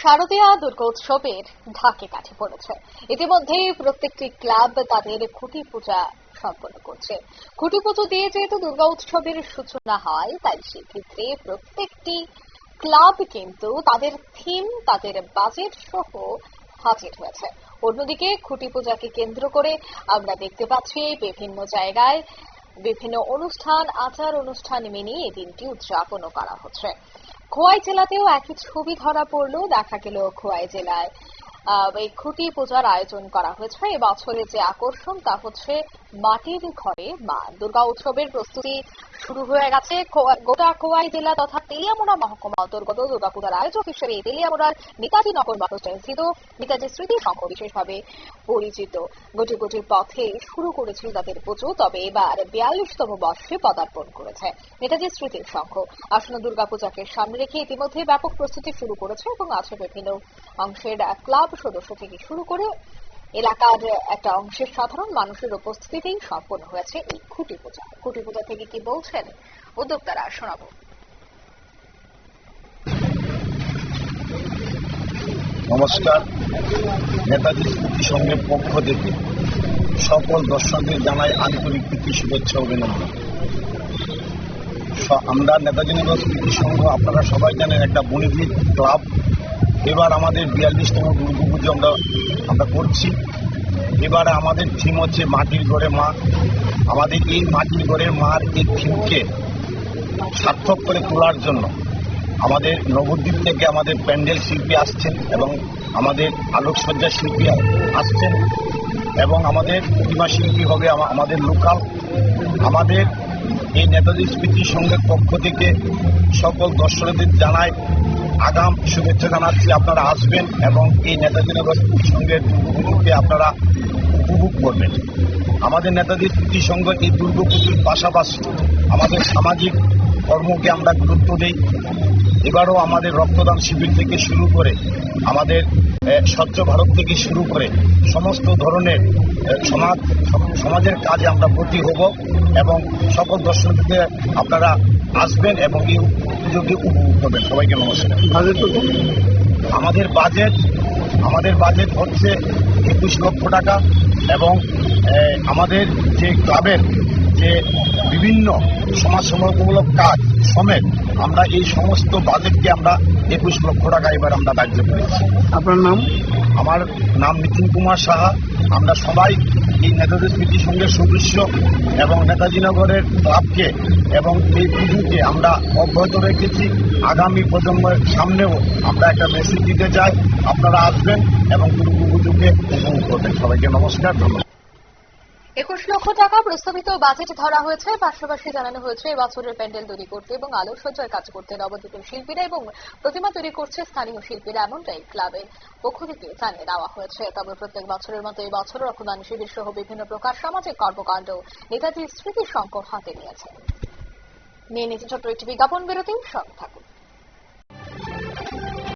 শারদীয়া দুর্গোৎসবের ঢাকে কাঠি পড়েছে। ইতিমধ্যেই প্রত্যেকটি ক্লাব তাদের খুঁটি পূজা সম্পন্ন করছে। খুঁটি পুজো দিয়ে যেহেতু দুর্গা উৎসবের সূচনা হয়, তাই সেক্ষেত্রে প্রত্যেকটি ক্লাব কিন্তু তাদের থিম, তাদের বাজেট সহ হাজির হয়েছে। অন্যদিকে খুঁটি পূজাকে কেন্দ্র করে আমরা দেখতে পাচ্ছি বিভিন্ন জায়গায় বিভিন্ন অনুষ্ঠান, আচার অনুষ্ঠান মেনে এই দিনটি উদযাপন করা হচ্ছে। খোয়াই জেলাতেও একই ছবি ধরা পড়ল দেখা গেল খোয়াই জেলায়। এই খুঁটি পূজার আয়োজন করা হয়েছে। এবছরের যে আকর্ষণ তা হচ্ছে মাটির ঘরে মা দুর্গা উৎসবের প্রস্তুতি শুরু হয়ে গেছে। গোটা খোয়াই জেলা তথা তেলিয়ামুড়া মহকুমা অন্তর্গত দুর্গাপূজার আয়োজক হিসেবে তেলিয়ামুড়ার নেতাজি নগর বাসস্ট্যান্ড স্থিত নেতাজি স্মৃতি সংঘ বিশেষভাবে পরিচিত। গুটি গুটির পথে শুরু করেছিল তাদের পুজো, তবে এবার বিয়াল্লিশতম বর্ষে পদার্পণ করেছে নেতাজি স্মৃতির সংঘ। আসন্ন দুর্গাপূজাকে সামনে রেখে ইতিমধ্যে ব্যাপক প্রস্তুতি শুরু করেছে এবং আছে বিভিন্ন অংশের ক্লাব সদস্য থেকে শুরু করে এলাকার একটা অংশের সাধারণ মানুষের উপস্থিতিতেই সম্পন্ন হয়েছে এই খুঁটি পূজা। খুঁটি পূজা থেকে কি বলছেন উদ্যোক্তারা, শোনাবো। নমস্কার। নেতাজি স্মৃতি সংঘের পক্ষ থেকে সকল দর্শকদের জানাই আন্তরিক প্রীতি, শুভেচ্ছা, অভিনন্দন। আমরা নেতাজি নগর স্মৃতি সংঘ, আপনারা সবাই জানেন একটা বণিজি ক্লাব এবার আমাদের বিয়াল্লিশতম দুর্গা পুজো আমরা আমরা করছি। এবার আমাদের থিম হচ্ছে মাটির ঘরে মা। আমাদের এই মাটির ঘরের মার এই থিমকে সার্থক করে তোলার জন্য আমাদের নবদ্বীপ থেকে আমাদের প্যান্ডেল শিল্পী আসছেন এবং আমাদের আলোকসজ্জা শিল্পী আসছেন এবং আমাদের প্রতিমা শিল্পী হবে আমাদের লোকাল। আমাদের এই নেতাজি স্মৃতি সংঘের পক্ষ থেকে সকল দর্শকদের জানায় আগাম শুভেচ্ছা জানাচ্ছি আপনারা আসবেন এবং এই নেতাজি নগর স্মৃতি সংঘের দুর্গপুজোকে আপনারা উপভোগ করবেন। আমাদের নেতাজি স্মৃতি সংঘ এই দুর্গপুজোর পাশাপাশি আমাদের সামাজিক কর্মকে আমরা গুরুত্ব দিই। এবারও আমাদের রক্তদান শিবির থেকে শুরু করে আমাদের স্বচ্ছ ভারত থেকে শুরু করে সমস্ত ধরনের সমাজ সম- সমাজের কাজে আমরা প্রতি হব এবং সকল দর্শকদের আপনারা আসবেন এবং এই পুজোকে উপভোগ করবেন সবাইকে নমস্কার আমাদের বাজেট আমাদের বাজেট হচ্ছে একুশ লক্ষ টাকা এবং আমাদের যে ক্লাবের যে বিভিন্ন সমাজ সমাজসমূলক কাজ সমেত আমরা এই সমস্ত বাজেটকে আমরা একুশ লক্ষ টাকা এবার আমরা ধার্য করেছি। আপনার নাম? আমার নাম নিতিন কুমার সাহা। আমরা সবাই এই নেতাজি স্মৃতি সংঘের সদস্য এবং নেতাজি নগরের ক্লাবকে এবং এই পুজোকে আমরা অব্যাহত রেখেছি। আগামী প্রজন্মের সামনেও আমরা একটা মেসেজ দিতে চাই। আপনারা আসবেন এবং দুর্গা পুজোকে উপভোগ করবেন। সবাইকে নমস্কার ধন্যবাদ। একুশ লক্ষ টাকা প্রস্তাবিত বাজেট ধরা হয়েছে। পাশাপাশি জানানো হয়েছে, এবছরের প্যান্ডেল তৈরি করতে এবং আলোকসজ্জার কাজ করতে নবদ্বীপের শিল্পীরা এবং প্রতিমা তৈরি করছে স্থানীয় শিল্পীরা এমনটাই ক্লাবের পক্ষ থেকে জানিয়ে দেওয়া হয়েছে। তবে প্রত্যেক বছরের মতো এই বছর রক্তদান শিবির সহ বিভিন্ন প্রকার সামাজিক কর্মকাণ্ড নেতাজি স্মৃতি সংকট হাতে নিয়েছে। নিয়ে নিচে ছোট্ট একটি বিজ্ঞাপন বিরতি, সঙ্গে থাকুন।